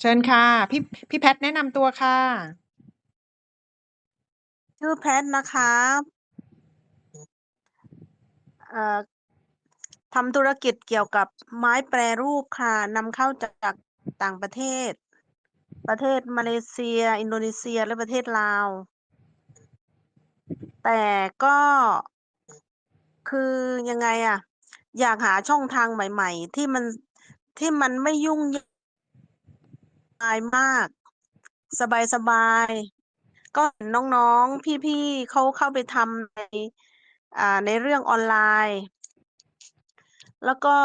เชิญค่ะ พี่ พี่แพทแนะนำตัวค่ะ ชื่อแพทนะคะ เอ่อทำธุรกิจเกี่ยวกับไม้แปรรูปค่ะนำเข้าจากต่างประเทศ ประเทศมาเลเซีย อินโดนีเซีย และประเทศลาว แต่ก็คือยังไงอะ อยากหาช่องทางใหม่ ๆ ที่มันที่มันไม่ยุ่งยากมาก สบายๆก็เห็นน้องๆ พี่ๆเขาเข้าไปทำในอ่าในเรื่องออนไลน์ แล้วก็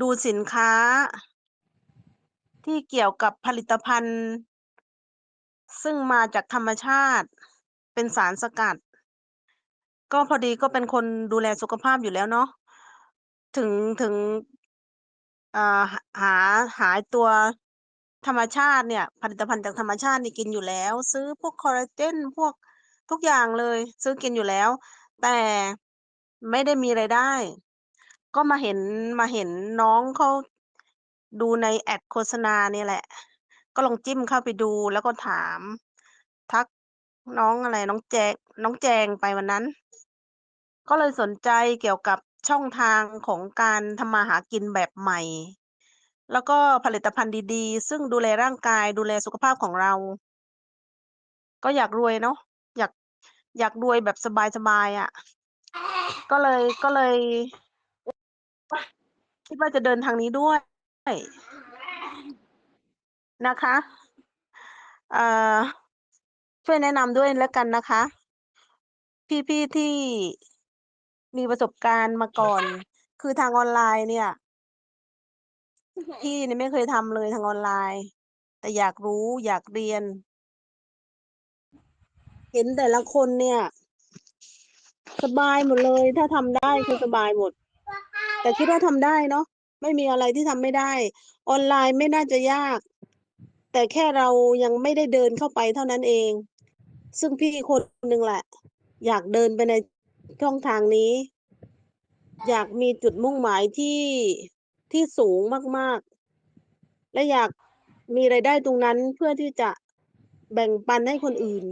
ดูสินค้า ที่เกี่ยวกับผลิตภัณฑ์ ซึ่งมาจากธรรมชาติเป็นสารสกัด ก็พอดีก็เป็นคนดูแลสุขภาพอยู่แล้วเนาะ ถึง ถึง อ่า หา หาตัวธรรมชาติเนี่ย ผลิตภัณฑ์จากธรรมชาตินี่กินอยู่แล้ว ซื้อพวกคอลลาเจน พวกทุกอย่างเลย ซื้อกินอยู่แล้ว แต่ไม่ได้มีรายได้ ก็มาเห็น มาเห็นน้องเขาดูในแอดโฆษณาเนี่ยแหละ ก็ลองจิ้มเข้าไปดู แล้วก็ถาม ทักน้องอะไร น้องแจง น้องแจงไปวันนั้น ก็เลยสนใจเกี่ยวกับ ช่องทางของการทำมาหากินแบบใหม่ แล้วก็ผลิตภัณฑ์ดี ๆ ซึ่งดูแลร่างกาย ดูแลสุขภาพของเรา ก็อยากรวยเนาะ อยาก อยากรวยแบบสบาย ๆ อะ ก็เลย ก็เลย คิดว่าจะเดินทางนี้ด้วย นะคะ เอ่อ ช่วยแนะนำด้วยแล้วกันนะคะ พี่ ๆ ที่ มีประสบการณ์มาก่อน คือทางออนไลน์เนี่ย พี่เนี่ยไม่เคยทำเลยทางออนไลน์ แต่อยากรู้อยากเรียน เห็นแต่ละคนเนี่ย สบายหมดเลย ถ้าทำได้คือสบายหมด แต่คิดว่าทำได้เนาะไม่มีอะไรที่ทำไม่ได้ ออนไลน์ไม่น่าจะยาก แต่แค่เรายังไม่ได้เดินเข้าไปเท่านั้นเอง ซึ่งพี่คนหนึ่งแหละ อยากเดินไปใน ช่องทางนี้ อยากมีจุดมุ่งหมายที่ที่สูงมาก ๆ และอยากมีรายได้ตรงนั้นเพื่อที่จะแบ่งปันให้คนอื่น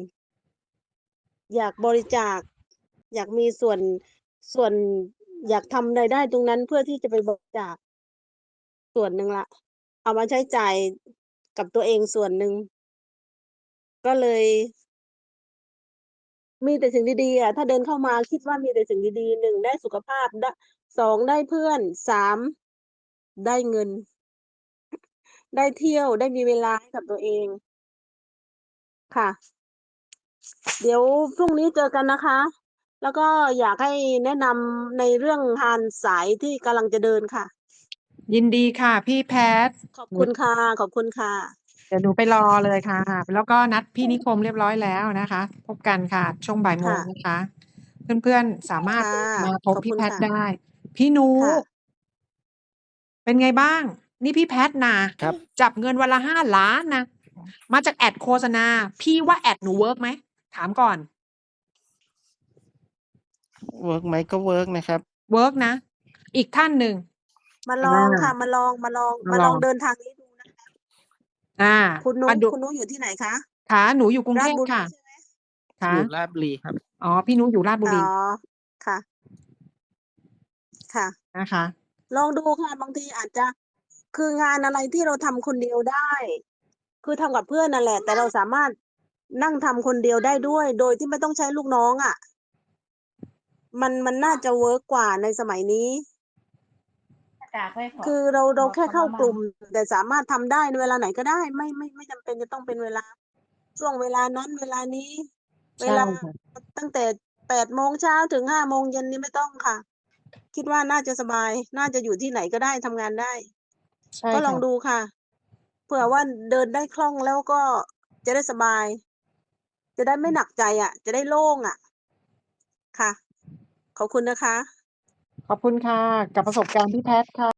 อยากบริจาค อยากมีส่วนส่วนอยากทำรายได้ตรงนั้นเพื่อที่จะไปบริจาคส่วนหนึ่งละ เอามาใช้จ่ายกับตัวเองส่วนหนึ่ง ก็เลย มีแต่สิ่งดีๆอะถ้าเดินเข้ามาคิดว่ามีแต่สิ่งดีๆ1ได้สุขภาพด2ได้เพื่อน3ได้เงิน ได้เที่ยวได้มีเวลาให้กับตัวเอง ค่ะ เดี๋ยวพรุ่งนี้เจอกันนะคะ แล้วก็อยากให้แนะนำในเรื่องทานสายที่กำลังจะเดินค่ะ ยินดีค่ะ พี่แพท ขอบคุณค่ะ ขอบคุณค่ะ เดี๋ยวหนูไปรอเลยค่ะ แล้วก็นัดพี่นิคมเรียบร้อยแล้วนะคะ พบกันค่ะ ช่วงบ่ายโมงค่ะ นะคะ เพื่อนๆสามารถค่ะ มาพบขอบพี่คุณแพทค่ะ ได้ พี่นุค่ะ เป็นไงบ้าง นี่พี่แพทนะ ครับ จับเงินวันละ5ล้านนะ มาจากแอดโฆษณา พี่ว่าแอดหนูเวิร์กไหม?ถามก่อน เวิร์กไหมก็เวิร์กนะครับ เวิร์กนะ อีกท่านหนึ่ง มาลอาองค่ะ มาลองมาลองมามาลลอองง เดินทางนี้ดูนะคะ อาคุณนุมาดูคุณนุอยู่ที่ไหนคะ?ค่ะหนูอยู่กรุงราเทชพบุรีค่ะ ใช่ไหม?ค่ะอยู่ราชบุรีครับ อ๋อ พี่นุอยู่ราชบุอ๋อรีค่ะ ค่ะ นะคะ ลองดูค่ะบางทีอาจจะคืองานอะไรที่เราทำคนเดียวได้ คือทำกับเพื่อนนั่นแหละ แต่เราสามารถนั่งทำคนเดียวได้ด้วย โดยที่ไม่ต้องใช้ลูกน้องอะมันมันน่าจะเวิร์กกว่าในสมัยนี้ คือเราเราแค่เข้ากลุ่ม แต่สามารถทำได้ในเวลาไหนก็ได้ ไม่ไม่ไม่จำเป็นจะต้องเป็นเวลา ช่วงเวลานั้นเวลานี้ เวใช่ลาค่ะตั้งแต่8โมงเช้าถึง5โมงเย็นนี่ไม่ต้องค่ะ คิดว่าน่าจะสบาย น่าจะอยู่ที่ไหนก็ได้ทำงานได้ ใช่ก็ลค่องะดูค่ะ เผื่อว่าเดินได้คล่องแล้วก็จะได้สบาย จะได้ไม่หนักใจอะจะได้โล่งอะค่ะ ขอบคุณนะคะ ขอบคุณค่ะ กับประสบการณ์พี่แพทค่ะ